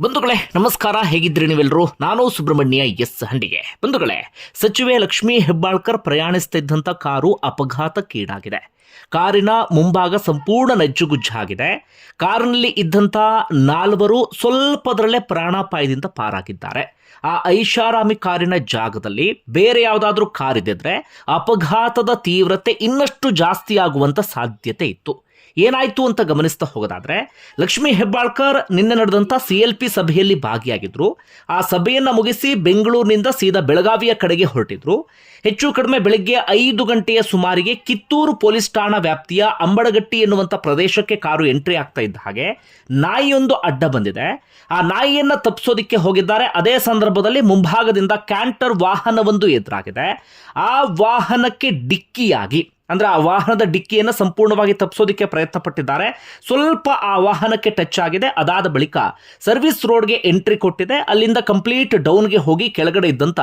ಬಂಧುಗಳೇ, ನಮಸ್ಕಾರ. ಹೇಗಿದ್ರಿ ನೀವೆಲ್ಲರೂ ನಾನು ಸುಬ್ರಹ್ಮಣ್ಯ ಎಸ್ ಹಂಡಿಗೆ. ಬಂಧುಗಳೇ, ಸಚಿವೆ ಲಕ್ಷ್ಮೀ ಹೆಬ್ಬಾಳ್ಕರ್ ಪ್ರಯಾಣಿಸ್ತಿದ್ದಂಥ ಕಾರು ಅಪಘಾತಕ್ಕೀಡಾಗಿದೆ. ಕಾರಿನ ಮುಂಭಾಗ ಸಂಪೂರ್ಣ ನಜ್ಜುಗುಜ್ಜಾಗಿದೆ. ಕಾರಿನಲ್ಲಿ ಇದ್ದಂಥ ನಾಲ್ವರು ಸ್ವಲ್ಪದರಲ್ಲೇ ಪ್ರಾಣಾಪಾಯದಿಂದ ಪಾರಾಗಿದ್ದಾರೆ. ಆ ಐಷಾರಾಮಿ ಕಾರಿನ ಜಾಗದಲ್ಲಿ ಬೇರೆ ಯಾವುದಾದ್ರೂ ಕಾರಿದ್ದರೆ ಅಪಘಾತದ ತೀವ್ರತೆ ಇನ್ನಷ್ಟು ಜಾಸ್ತಿ ಆಗುವಂತ ಸಾಧ್ಯತೆ ಇತ್ತು. ಏನಾಯ್ತು ಅಂತ ಗಮನಿಸ್ತಾ ಹೋಗೋದಾದ್ರೆ, ಲಕ್ಷ್ಮೀ ಹೆಬ್ಬಾಳ್ಕರ್ ನಿನ್ನೆ ನಡೆದಂಥ ಸಿ ಎಲ್ ಪಿ ಸಭೆಯಲ್ಲಿ ಭಾಗಿಯಾಗಿದ್ರು. ಆ ಸಭೆಯನ್ನು ಮುಗಿಸಿ ಬೆಂಗಳೂರಿನಿಂದ ಸೀದಾ ಬೆಳಗಾವಿಯ ಕಡೆಗೆ ಹೊರಟಿದ್ರು. ಹೆಚ್ಚು ಕಡಿಮೆ ಬೆಳಗ್ಗೆ ಐದು ಗಂಟೆಯ ಸುಮಾರಿಗೆ ಕಿತ್ತೂರು ಪೊಲೀಸ್ ಠಾಣಾ ವ್ಯಾಪ್ತಿಯ ಅಂಬಡಗಟ್ಟಿ ಎನ್ನುವಂಥ ಪ್ರದೇಶಕ್ಕೆ ಕಾರು ಎಂಟ್ರಿ ಆಗ್ತಾ ಇದ್ದ ಹಾಗೆ ನಾಯಿಯೊಂದು ಅಡ್ಡ ಬಂದಿದೆ. ಆ ನಾಯಿಯನ್ನ ತಪ್ಪಿಸೋದಿಕ್ಕೆ ಹೋಗಿದ್ದಾರೆ. ಅದೇ ಸಂದರ್ಭದಲ್ಲಿ ಮುಂಭಾಗದಿಂದ ಕ್ಯಾಂಟರ್ ವಾಹನವೊಂದು ಎದುರಾಗಿದೆ. ಆ ವಾಹನಕ್ಕೆ ಡಿಕ್ಕಿಯಾಗಿ ಅಂದ್ರೆ ಆ ವಾಹನದ ಡಿಕ್ಕಿಯನ್ನು ಸಂಪೂರ್ಣವಾಗಿ ತಪ್ಪಿಸೋದಕ್ಕೆ ಪ್ರಯತ್ನ ಪಟ್ಟಿದ್ದಾರೆ ಸ್ವಲ್ಪ ಆ ವಾಹನಕ್ಕೆ ಟಚ್ ಆಗಿದೆ. ಅದಾದ ಬಳಿಕ ಸರ್ವಿಸ್ ರೋಡ್ಗೆ ಎಂಟ್ರಿ ಕೊಟ್ಟಿದೆ. ಅಲ್ಲಿಂದ ಕಂಪ್ಲೀಟ್ ಡೌನ್ಗೆ ಹೋಗಿ ಕೆಳಗಡೆ ಇದ್ದಂತ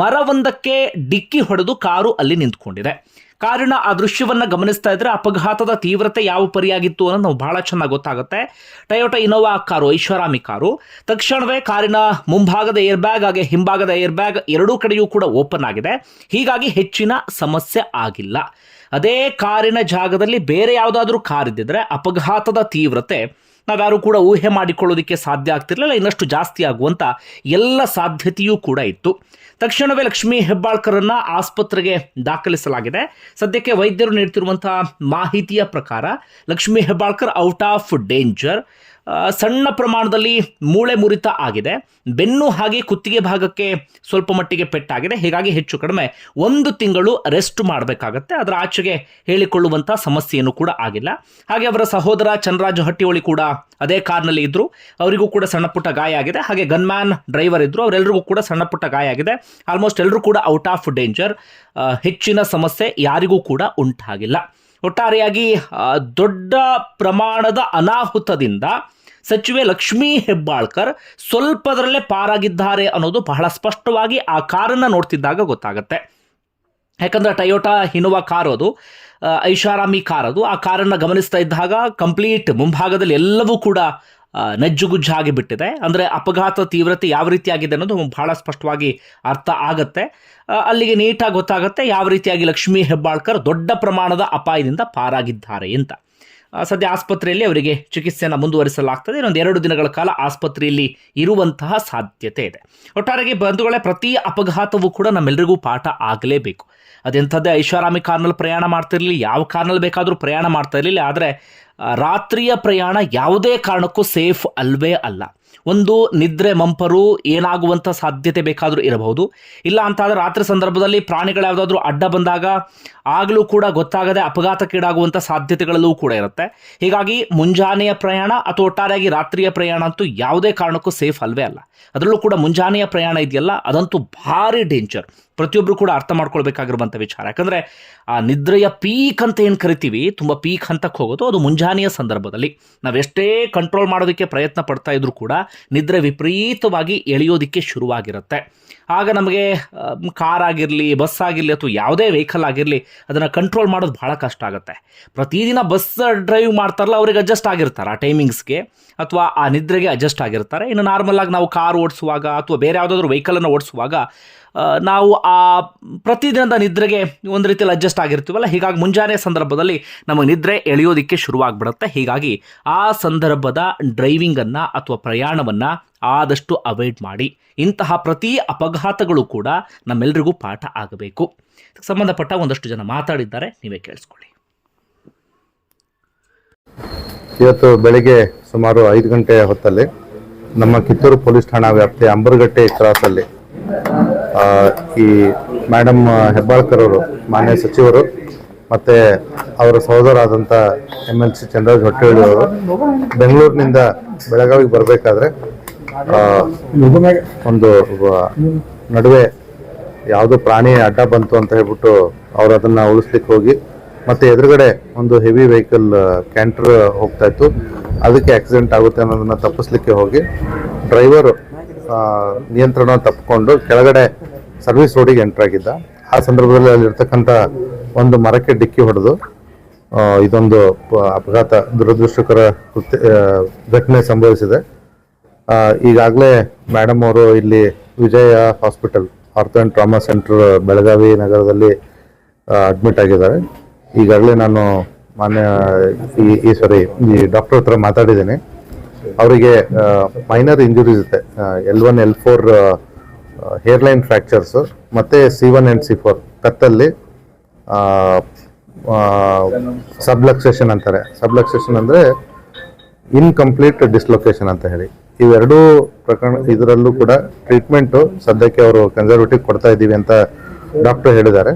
ಮರವೊಂದಕ್ಕೆ ಡಿಕ್ಕಿ ಹೊಡೆದು ಕಾರು ಅಲ್ಲಿ ನಿಂತ್ಕೊಂಡಿದೆ. ಕಾರಿನ ಆ ದೃಶ್ಯವನ್ನು ಗಮನಿಸ್ತಾ ಇದ್ರೆ ಅಪಘಾತದ ತೀವ್ರತೆ ಯಾವ ಪರಿಯಾಗಿತ್ತು ಅನ್ನೋದು ನಾವು ಬಹಳ ಚೆನ್ನಾಗಿ ಗೊತ್ತಾಗುತ್ತೆ. ಟೊಯೋಟಾ ಇನೋವಾ ಕಾರು, ಐಷಾರಾಮಿ ಕಾರು. ತಕ್ಷಣವೇ ಕಾರಿನ ಮುಂಭಾಗದ ಏರ್ ಬ್ಯಾಗ್ ಹಾಗೆ ಹಿಂಭಾಗದ ಏರ್ ಬ್ಯಾಗ್ ಎರಡೂ ಕಡೆಯೂ ಕೂಡ ಓಪನ್ ಆಗಿದೆ. ಹೀಗಾಗಿ ಹೆಚ್ಚಿನ ಸಮಸ್ಯೆ ಆಗಿಲ್ಲ. ಅದೇ ಕಾರಿನ ಜಾಗದಲ್ಲಿ ಬೇರೆ ಯಾವುದಾದ್ರೂ ಕಾರ್ ಇದ್ದಿದ್ರೆ ಅಪಘಾತದ ತೀವ್ರತೆ ನಾವ್ಯಾರು ಕೂಡ ಊಹೆ ಮಾಡಿಕೊಳ್ಳೋದಕ್ಕೆ ಸಾಧ್ಯ ಆಗ್ತಿರಲಿಲ್ಲ, ಇನ್ನಷ್ಟು ಜಾಸ್ತಿ ಆಗುವಂತ ಎಲ್ಲ ಸಾಧ್ಯತೆಯೂ ಕೂಡ ಇತ್ತು. ತಕ್ಷಣವೇ ಲಕ್ಷ್ಮೀ ಹೆಬ್ಬಾಳ್ಕರನ್ನು ಆಸ್ಪತ್ರೆಗೆ ದಾಖಲಿಸಲಾಗಿದೆ. ಸದ್ಯಕ್ಕೆ ವೈದ್ಯರು ನೀಡ್ತಿರುವಂತಹ ಮಾಹಿತಿಯ ಪ್ರಕಾರ Lakshmi Hebbalkar out of danger. ಸಣ್ಣ ಪ್ರಮಾಣದಲ್ಲಿ ಮೂಳೆ ಮುರಿತ ಆಗಿದೆ. ಬೆನ್ನು ಹಾಗೆ ಕುತ್ತಿಗೆ ಭಾಗಕ್ಕೆ ಸ್ವಲ್ಪ ಮಟ್ಟಿಗೆ ಪೆಟ್ಟಾಗಿದೆ. ಹೀಗಾಗಿ ಹೆಚ್ಚು ಕಡಿಮೆ ಒಂದು ತಿಂಗಳು ರೆಸ್ಟ್ ಮಾಡಬೇಕಾಗತ್ತೆ. ಅದರ ಆಚೆಗೆ ಹೇಳಿಕೊಳ್ಳುವಂಥ ಸಮಸ್ಯೆಯನ್ನು ಕೂಡ ಆಗಿಲ್ಲ. ಹಾಗೆ ಅವರ ಸಹೋದರ ಚಂದ್ರರಾಜ ಹಟ್ಟಿಹೊಳಿ ಕೂಡ ಅದೇ ಕಾರ್ನಲ್ಲಿ ಇದ್ದರು ಅವರಿಗೂ ಕೂಡ ಸಣ್ಣ ಪುಟ್ಟ ಗಾಯ ಆಗಿದೆ. ಹಾಗೆ ಗನ್ಮ್ಯಾನ್ ಡ್ರೈವರ್ ಇದ್ದರು ಅವರೆಲ್ಲರಿಗೂ ಕೂಡ ಸಣ್ಣ ಪುಟ್ಟ ಗಾಯ ಆಗಿದೆ. ಆಲ್ಮೋಸ್ಟ್ ಎಲ್ಲರೂ ಕೂಡ ಔಟ್ ಆಫ್ ಡೇಂಜರ್. ಹೆಚ್ಚಿನ ಸಮಸ್ಯೆ ಯಾರಿಗೂ ಕೂಡ ಉಂಟಾಗಿಲ್ಲ. ಒಟ್ಟಾರೆಯಾಗಿ ದೊಡ್ಡ ಪ್ರಮಾಣದ ಅನಾಹುತದಿಂದ ಸಚಿವೆ ಲಕ್ಷ್ಮೀ ಹೆಬ್ಬಾಳ್ಕರ್ ಸ್ವಲ್ಪದರಲ್ಲೇ ಪಾರಾಗಿದ್ದಾರೆ ಅನ್ನೋದು ಬಹಳ ಸ್ಪಷ್ಟವಾಗಿ ಆ ಕಾರನ್ನು ನೋಡ್ತಿದ್ದಾಗ ಗೊತ್ತಾಗುತ್ತೆ. ಯಾಕಂದರೆ ಟಯೋಟಾ ಹಿನೋವಾ ಕಾರ್ ಅದು ಐಷಾರಾಮಿ ಕಾರ್ ಅದು, ಆ ಕಾರನ್ನು ಗಮನಿಸ್ತಾ ಇದ್ದಾಗ ಕಂಪ್ಲೀಟ್ ಮುಂಭಾಗದಲ್ಲಿ ಎಲ್ಲವೂ ಕೂಡ ನಜ್ಜುಗುಜ್ಜಾಗಿ ಬಿಟ್ಟಿದೆ. ಅಂದರೆ ಅಪಘಾತ ತೀವ್ರತೆ ಯಾವ ರೀತಿಯಾಗಿದೆ ಅನ್ನೋದು ಬಹಳ ಸ್ಪಷ್ಟವಾಗಿ ಅರ್ಥ ಆಗುತ್ತೆ. ಅಲ್ಲಿಗೆ ನೀಟಾಗಿ ಗೊತ್ತಾಗುತ್ತೆ ಯಾವ ರೀತಿಯಾಗಿ ಲಕ್ಷ್ಮೀ ಹೆಬ್ಬಾಳ್ಕರ್ ದೊಡ್ಡ ಪ್ರಮಾಣದ ಅಪಾಯದಿಂದ ಪಾರಾಗಿದ್ದಾರೆ ಅಂತ. ಸದ್ಯ ಆಸ್ಪತ್ರೆಯಲ್ಲಿ ಅವರಿಗೆ ಚಿಕಿತ್ಸೆಯನ್ನು ಮುಂದುವರಿಸಲಾಗ್ತದೆ. ಇನ್ನೊಂದು ಎರಡು ದಿನಗಳ ಕಾಲ ಆಸ್ಪತ್ರೆಯಲ್ಲಿ ಇರುವಂತಹ ಸಾಧ್ಯತೆ ಇದೆ. ಒಟ್ಟಾರೆಗೆ ಬಂಧುಗಳೇ, ಪ್ರತಿ ಅಪಘಾತವೂ ಕೂಡ ನಮ್ಮೆಲ್ಲರಿಗೂ ಪಾಠ ಆಗಲೇಬೇಕು. ಅದೆಂಥದ್ದೇ, ಐಷಾರಾಮಿ ಕಾರ್ನಲ್ಲಿ ಪ್ರಯಾಣ ಮಾಡ್ತಿರಲಿ ಯಾವ ಕಾರ್ನಲ್ಲಿ ಬೇಕಾದರೂ ಪ್ರಯಾಣ ಮಾಡ್ತಾ ಇರಲಿಲ್ಲ, ಆದರೆ ರಾತ್ರಿಯ ಪ್ರಯಾಣ ಯಾವುದೇ ಕಾರಣಕ್ಕೂ ಸೇಫ್ ಅಲ್ವೇ ಅಲ್ಲ. ಒಂದು ನಿದ್ರೆ ಮಂಪರು ಏನಾಗುವಂಥ ಸಾಧ್ಯತೆ ಬೇಕಾದರೂ ಇರಬಹುದು. ಇಲ್ಲ ಅಂತಾದರೆ ರಾತ್ರಿ ಸಂದರ್ಭದಲ್ಲಿ ಪ್ರಾಣಿಗಳು ಯಾವುದಾದ್ರೂ ಅಡ್ಡ ಬಂದಾಗ ಆಗಲೂ ಕೂಡ ಗೊತ್ತಾಗದೆ ಅಪಘಾತಕ್ಕೀಡಾಗುವಂಥ ಸಾಧ್ಯತೆಗಳಲ್ಲೂ ಕೂಡ ಇರುತ್ತೆ. ಹೀಗಾಗಿ ಮುಂಜಾನೆಯ ಪ್ರಯಾಣ ಅಥವಾ ಒಟ್ಟಾರೆಯಾಗಿ ರಾತ್ರಿಯ ಪ್ರಯಾಣ ಅಂತೂ ಯಾವುದೇ ಕಾರಣಕ್ಕೂ ಸೇಫ್ ಅಲ್ವೇ ಅಲ್ಲ. ಅದರಲ್ಲೂ ಕೂಡ ಮುಂಜಾನೆಯ ಪ್ರಯಾಣ ಇದೆಯಲ್ಲ, ಅದಂತೂ ಭಾರಿ ಡೇಂಜರ್ ಪ್ರತಿಯೊಬ್ಬರು ಕೂಡ ಅರ್ಥ ಮಾಡ್ಕೊಳ್ಬೇಕಾಗಿರುವಂಥ ವಿಚಾರ. ಯಾಕಂದರೆ ಆ ನಿದ್ರೆಯ ಪೀಕ್ ಅಂತ ಏನು ಕರಿತೀವಿ, ತುಂಬ ಪೀಕ್ ಹಂತಕ್ಕೆ ಹೋಗೋದು, ಅದು ಮುಂಜಾನೆಯ ಸಂದರ್ಭದಲ್ಲಿ. ನಾವೆಷ್ಟೇ ಕಂಟ್ರೋಲ್ ಮಾಡೋದಕ್ಕೆ ಪ್ರಯತ್ನ ಪಡ್ತಾ ಇದ್ರೂ ಕೂಡ ನಿದ್ರೆ ವಿಪರೀತವಾಗಿ ಎಳೆಯೋದಕ್ಕೆ ಶುರುವಾಗಿರುತ್ತೆ. ಆಗ ನಮಗೆ ಕಾರ್ ಆಗಿರಲಿ, ಬಸ್ ಆಗಿರಲಿ ಅಥವಾ ಯಾವುದೇ ವೆಹಿಕಲ್ ಆಗಿರಲಿ, ಅದನ್ನು ಕಂಟ್ರೋಲ್ ಮಾಡೋದು ಭಾಳ ಕಷ್ಟ ಆಗುತ್ತೆ. ಪ್ರತಿದಿನ ಬಸ್ ಡ್ರೈವ್ ಮಾಡ್ತಾರಲ್ಲ, ಅವ್ರಿಗೆ ಅಡ್ಜಸ್ಟ್ ಆಗಿರ್ತಾರೆ ಆ ಟೈಮಿಂಗ್ಸ್ಗೆ ಅಥವಾ ಆ ನಿದ್ರೆಗೆ ಅಡ್ಜಸ್ಟ್ ಆಗಿರ್ತಾರೆ. ಇನ್ನು ನಾರ್ಮಲ್ ಆಗಿ ನಾವು ಕಾರ್ ಓಡಿಸುವಾಗ ಅಥವಾ ಬೇರೆ ಯಾವುದಾದ್ರೂ ವೆಹಿಕಲನ್ನು ಓಡಿಸುವಾಗ ನಾವು ಆ ಪ್ರತಿದಿನದ ನಿದ್ರೆಗೆ ಒಂದು ರೀತಿಯಲ್ಲಿ ಅಡ್ಜಸ್ಟ್ ಆಗಿರ್ತೀವಲ್ಲ, ಹೀಗಾಗಿ ಮುಂಜಾನೆ ಸಂದರ್ಭದಲ್ಲಿ ನಮಗೆ ನಿದ್ರೆ ಎಳೆಯೋದಿಕ್ಕೆ ಶುರುವಾಗ್ಬಿಡುತ್ತೆ. ಹೀಗಾಗಿ ಆ ಸಂದರ್ಭದ ಡ್ರೈವಿಂಗನ್ನು ಅಥವಾ ಪ್ರಯಾಣವನ್ನು ಆದಷ್ಟು ಅವಾಯ್ಡ್ ಮಾಡಿ ಇಂತಹ ಪ್ರತಿ ಅಪಘಾತಗಳು ಕೂಡ ನಮ್ಮೆಲ್ಲರಿಗೂ ಪಾಠ ಆಗಬೇಕು. ಸಂಬಂಧಪಟ್ಟ ಒಂದಷ್ಟು ಜನ ಮಾತಾಡಿದ್ದಾರೆ, ನೀವೇ ಕೇಳಿಸ್ಕೊಳ್ಳಿ. ಇವತ್ತು ಬೆಳಿಗ್ಗೆ ಸುಮಾರು ಐದು ಗಂಟೆ ಹೊತ್ತಲ್ಲಿ ನಮ್ಮ ಕಿತ್ತೂರು ಪೊಲೀಸ್ ಠಾಣಾ ವ್ಯಾಪ್ತಿಯ ಅಂಬರ್ಗಟ್ಟೆ ಕ್ರಾಸಲ್ಲಿ ಈ ಮೇಡಮ್ ಹೆಬ್ಬಾಳ್ಕರ್ ಅವರು, ಮಾನ್ಯ ಸಚಿವರು ಮತ್ತೆ ಅವರ ಸಹೋದರಾದಂಥ M L C Chandraraj Hottehalli ಅವರು ಬೆಂಗಳೂರಿನಿಂದ ಬೆಳಗಾವಿಗೆ ಬರಬೇಕಾದ್ರೆ ಒಂದು ನಡುವೆ ಯಾವುದೋ ಪ್ರಾಣಿ ಅಡ್ಡ ಬಂತು ಅಂತ ಹೇಳ್ಬಿಟ್ಟು ಅವ್ರು ಅದನ್ನ ಉಳಿಸ್ಲಿಕ್ಕೆ ಹೋಗಿ, ಮತ್ತೆ ಎದುರುಗಡೆ ಒಂದು ಹೆವಿ ವೆಹಿಕಲ್ ಕ್ಯಾಂಟರ್ ಹೋಗ್ತಾ ಇತ್ತು. ಅದಕ್ಕೆ ಆಕ್ಸಿಡೆಂಟ್ ಆಗುತ್ತೆ ಅನ್ನೋದನ್ನ ತಪ್ಪಿಸ್ಲಿಕ್ಕೆ ಹೋಗಿ ಡ್ರೈವರ್ ನಿಯಂತ್ರಣ ತಪ್ಪಿಕೊಂಡು ಕೆಳಗಡೆ ಸರ್ವಿಸ್ ರೋಡಿಗೆ ಎಂಟ್ರಾಗಿದ್ದ ಆ ಸಂದರ್ಭದಲ್ಲಿ ಅಲ್ಲಿರ್ತಕ್ಕಂಥ ಒಂದು ಮರಕ್ಕೆ ಡಿಕ್ಕಿ ಹೊಡೆದು ಇದೊಂದು ಅಪಘಾತ ದುರದೃಷ್ಟಕರ ಕೃತ್ಯ ಘಟನೆ ಸಂಭವಿಸಿದೆ. ಈಗಾಗಲೇ ಮೇಡಮ್ ಅವರು ಇಲ್ಲಿ Vijaya hospital ortho and trauma centre Belagavi ನಗರದಲ್ಲಿ ಅಡ್ಮಿಟ್ ಆಗಿದ್ದಾರೆ. ಈಗಾಗಲೇ ನಾನು ಮಾನ್ಯ, ಈ ಈ ಸಾರಿ ಈ ಡಾಕ್ಟರ್ ಹತ್ರ ಮಾತಾಡಿದ್ದೀನಿ. ಅವರಿಗೆ ಮೈನರ್ ಇಂಜುರೀಸ್ ಇದೆ. L one L four hairline fractures ಮತ್ತು C one and C four ಕತ್ತಲ್ಲಿ subluxation ಅಂತಾರೆ. ಸಬ್ಲಕ್ಸೇಷನ್ ಅಂದರೆ ಇನ್ಕಂಪ್ಲೀಟ್ ಡಿಸ್ಲೊಕೇಶನ್ ಅಂತ ಹೇಳಿ. ಇವೆರಡೂ ಪ್ರಕರಣ, ಇದರಲ್ಲೂ ಕೂಡ ಟ್ರೀಟ್ಮೆಂಟು ಸದ್ಯಕ್ಕೆ ಅವರು ಕನ್ಸರ್ವೇಟಿವ್ ಕೊಡ್ತಾ ಇದ್ದೀವಿ ಅಂತ ಡಾಕ್ಟರ್ ಹೇಳಿದ್ದಾರೆ.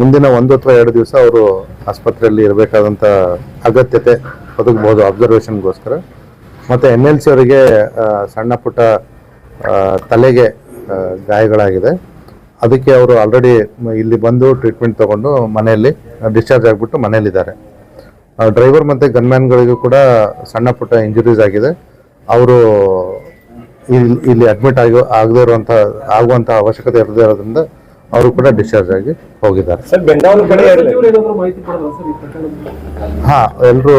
ಮುಂದಿನ ಒಂದು ಅಥವಾ ಎರಡು ದಿವಸ ಅವರು ಆಸ್ಪತ್ರೆಯಲ್ಲಿ ಇರಬೇಕಾದಂಥ ಅಗತ್ಯತೆ ಒದಗಬಹುದು ಅಬ್ಸರ್ವೇಷನ್ಗೋಸ್ಕರ ಮತ್ತು ಎಂ ಎಲ್ ಸಿ ಅವರಿಗೆ ಸಣ್ಣ ಪುಟ್ಟ ತಲೆಗೆ ಗಾಯಗಳಾಗಿದೆ. ಅದಕ್ಕೆ ಅವರು ಆಲ್ರೆಡಿ ಇಲ್ಲಿ ಬಂದು ಟ್ರೀಟ್ಮೆಂಟ್ ತಗೊಂಡು ಮನೆಯಲ್ಲಿ ಡಿಸ್ಚಾರ್ಜ್ ಆಗಿಬಿಟ್ಟು ಮನೆಯಲ್ಲಿದ್ದಾರೆ. ಡ್ರೈವರ್ ಮತ್ತು ಗನ್ಮ್ಯಾನ್ಗಳಿಗೂ ಕೂಡ ಸಣ್ಣ ಪುಟ್ಟ ಇಂಜುರೀಸ್ ಆಗಿದೆ. ಅವರು ಇಲ್ಲಿ ಅಡ್ಮಿಟ್ ಆಗಿ, ಆಗದೇ ಇರುವಂಥ, ಆಗುವಂಥ ಅವಶ್ಯಕತೆ ಇರದೇ ಇರೋದ್ರಿಂದ ಅವರು ಕೂಡ ಡಿಸ್ಚಾರ್ಜ್ ಆಗಿ ಹೋಗಿದ್ದಾರೆ. ಸರ್ ಬೆಂಗಾವಲು ಕಡೆ ಇರಲಿ ಮಾಹಿತಿ ಕೊಡೋಣ ಸರ್ ಈ ಪ್ರಕರಣದ ಹಾ ಎಲ್ಲರೂ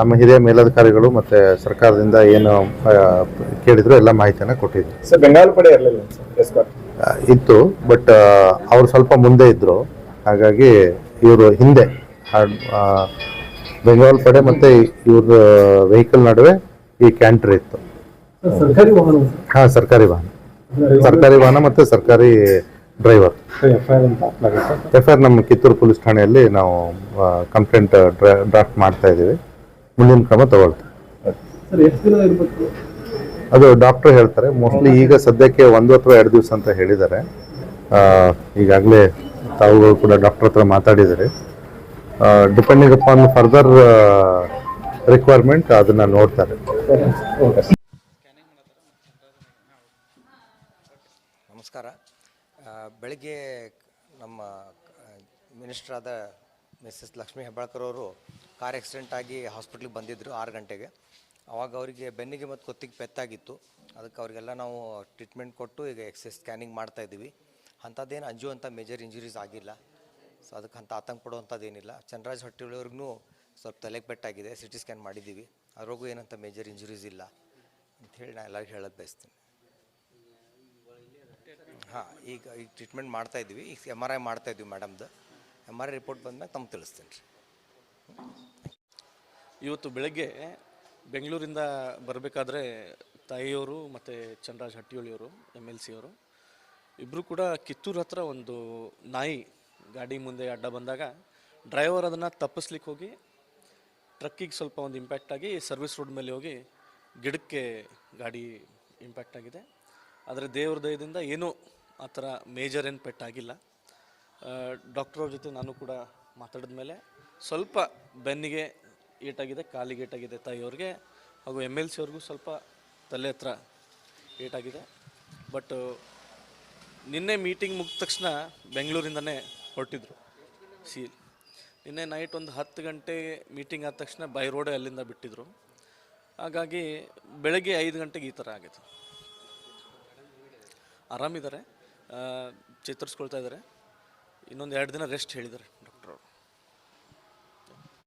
ನಮ್ಮ ಹಿರಿಯ ಮೇಲಧಿಕಾರಿಗಳು ಮತ್ತೆ ಸರ್ಕಾರದಿಂದ ಏನು ಕೇಳಿದ್ರು ಎಲ್ಲ ಮಾಹಿತಿಯನ್ನ ಕೊಟ್ಟಿದ್ರು. ಇತ್ತು ಬಟ್ ಅವ್ರು ಸ್ವಲ್ಪ ಮುಂದೆ ಇದ್ರು. ಹಾಗಾಗಿ ಇವರು ಹಿಂದೆ. ಬೆಂಗಾಲ್ ಪಡೆ ಮತ್ತೆ ಇವ್ರ ವೆಹಿಕಲ್ ನಡುವೆ ಈ ಕ್ಯಾಂಟರ್ ಇತ್ತು. ಸರ್ ಸರ್ಕಾರಿ ವಾಹನ ಹಾ ಸರ್ಕಾರಿ ವಾಹನ. ಸರ್ಕಾರಿ ವಾಹನ ಮತ್ತೆ ಸರ್ಕಾರಿ ಡ್ರೈವರ್ ಎಫ್ ಐ ಆರ್ ನಮ್ಮ ಕಿತ್ತೂರು ಪೊಲೀಸ್ ಠಾಣೆಯಲ್ಲಿ ನಾವು ಕಂಪ್ಲೇಂಟ್ ಡ್ರಾಫ್ಟ್ ಮಾಡ್ತಾ ಇದ್ದೀವಿ. ಮುಂದಿನ ಕ್ರಮ ತಗೊಳ್ತೀವಿ. ಸರ್ ಎಷ್ಟು ದಿನ ಇರ್ಬೇಕು? ಅದು ಡಾಕ್ಟರ್ ಹೇಳ್ತಾರೆ. ಮೋಸ್ಟ್ಲಿ ಈಗ ಸದ್ಯಕ್ಕೆ ಒಂದು ಅಥವಾ ಎರಡು ದಿವಸ ಅಂತ ಹೇಳಿದ್ದಾರೆ. ಈಗಾಗಲೇ ತಾವುಗಳು ಕೂಡ ಡಾಕ್ಟರ್ ಹತ್ರ ಮಾತಾಡಿದ್ದಾರೆ. ಡಿಪೆಂಡಿಂಗ್ ಅಪಾನ್ ಫರ್ದರ್ ರಿಕ್ವೈರ್ಮೆಂಟ್ ಅದನ್ನ ನೋಡ್ತಾರೆ. ಓಕೆ ನಮಸ್ಕಾರ. ಬೆಳಿಗ್ಗೆ ನಮ್ಮ ಮಿನಿಸ್ಟರ್ ಆದ ಮಿಸ್ಸಸ್ ಲಕ್ಷ್ಮೀ ಹೆಬ್ಬಾಳ್ಕರ್ ಅವರು ಕಾರ್ ಆಕ್ಸಿಡೆಂಟ್ ಆಗಿ ಹಾಸ್ಪಿಟ್ಲಿಗೆ ಬಂದಿದ್ದರು ಆರು ಗಂಟೆಗೆ. ಅವಾಗ ಅವರಿಗೆ ಬೆನ್ನಿಗೆ ಮತ್ತು ಕೊತ್ತಿಗೆ ಪೆತ್ತಾಗಿತ್ತು. ಅದಕ್ಕೆ ಅವರಿಗೆಲ್ಲ ನಾವು ಟ್ರೀಟ್ಮೆಂಟ್ ಕೊಟ್ಟು ಈಗ ಎಕ್ಸ್ರೇ ಸ್ಕ್ಯಾನಿಂಗ್ ಮಾಡ್ತಾ ಇದ್ದೀವಿ. ಅಂಥದ್ದೇನು ಅಂಜುವಂಥ ಮೇಜರ್ ಇಂಜುರೀಸ್ ಆಗಿಲ್ಲ. ಸೊ ಅದಕ್ಕೆ ಅಂತ ಆತಂಕ ಪಡುವಂಥದ್ದೇನಿಲ್ಲ. ಏನಿಲ್ಲ ಚಂದ್ರರಾಜ್ ಹೊಟ್ಟಿಯವ್ರಿಗೂ ಸ್ವಲ್ಪ ತಲೆಗೆ ಪೆಟ್ಟಾಗಿದೆ. ಸಿ ಟಿ ಸ್ಕ್ಯಾನ್ ಮಾಡಿದ್ದೀವಿ. ಅವ್ರಿಗೂ ಏನಂತ ಮೇಜರ್ ಇಂಜುರೀಸ್ ಇಲ್ಲ. ಅಂಥೇಳಿ ನಾನು ಎಲ್ಲರಿಗೂ ಹೇಳೋದು ಬಯಸ್ತೀನಿ. ಹಾಂ, ಈಗ ಈಗ ಟ್ರೀಟ್ಮೆಂಟ್ ಮಾಡ್ತಾ ಇದ್ವಿ. ಈಗ ಎಂ ಆರ್ ಐ ಮಾಡ್ತಾ ಇದ್ವಿ ಮೇಡಮ್ದು ಎಂ ಆರ್ ಐ ರಿಪೋರ್ಟ್ ಬಂದ್ಮೇಲೆ ತಮ್ಗೆ ತಿಳಿಸ್ತೀನಿ ರೀ. ಇವತ್ತು ಬೆಳಗ್ಗೆ ಬೆಂಗಳೂರಿಂದ ಬರಬೇಕಾದ್ರೆ ತಾಯಿಯವರು ಮತ್ತು ಚಂದ್ರರಾಜ್ ಹಟ್ಟಿಯೊಳಿಯವರು ಎಂ ಎಲ್ ಸಿ ಅವರು ಇಬ್ಬರು ಕೂಡ ಕಿತ್ತೂರು ಹತ್ರ ಒಂದು ನಾಯಿ ಗಾಡಿ ಮುಂದೆ ಅಡ್ಡ ಬಂದಾಗ ಡ್ರೈವರ್ ಅದನ್ನು ತಪ್ಪಿಸ್ಲಿಕ್ಕೆ ಹೋಗಿ ಟ್ರಕ್ಕಿಗೆ ಸ್ವಲ್ಪ ಒಂದು ಇಂಪ್ಯಾಕ್ಟ್ ಆಗಿ ಸರ್ವಿಸ್ ರೋಡ್ ಮೇಲೆ ಹೋಗಿ ಗಿಡಕ್ಕೆ ಗಾಡಿ ಇಂಪ್ಯಾಕ್ಟ್ ಆಗಿದೆ. ಆದರೆ ದೇವ್ರ ದಯದಿಂದ ಏನೂ ಆ ಥರ ಮೇಜರ್ ಏನು ಪೆಟ್ಟಾಗಿಲ್ಲ. ಡಾಕ್ಟರ್ ಅವ್ರ ಜೊತೆ ನಾನು ಕೂಡ ಮಾತಾಡಿದ ಮೇಲೆ ಸ್ವಲ್ಪ ಬೆನ್ನಿಗೆ ಏಟಾಗಿದೆ, ಕಾಲಿಗೆ ಏಟಾಗಿದೆ ತಾಯಿಯವ್ರಿಗೆ ಹಾಗೂ ಎಂ ಎಲ್ ಸಿ ಅವ್ರಿಗೂ ಸ್ವಲ್ಪ ತಲೆ ಹತ್ರ ಏಟಾಗಿದೆ. ಬಟ್ ನಿನ್ನೆ ಮೀಟಿಂಗ್ ಮುಗಿದ ತಕ್ಷಣ ಬೆಂಗಳೂರಿಂದನೇ ಹೊರಟಿದ್ರು ಸಿ ನಿನ್ನೆ ನೈಟ್ ಒಂದು ಹತ್ತು ಗಂಟೆ ಮೀಟಿಂಗ್ ಆದ ತಕ್ಷಣ ಬೈ ರೋಡೇ ಅಲ್ಲಿಂದ ಬಿಟ್ಟಿದ್ರು. ಹಾಗಾಗಿ ಬೆಳಗ್ಗೆ ಐದು ಗಂಟೆಗೆ ಈ ಥರ ಆಗಿತ್ತು. ಆರಾಮಿದ್ದಾರೆ. ಚೇತರಿಸ್ಕೊಳ್ತಾ ಇದ್ದಾರೆ ಇನ್ನೊಂದು ಎರಡು ದಿನ ರೆಸ್ಟ್ ಹೇಳಿದ್ದಾರೆ.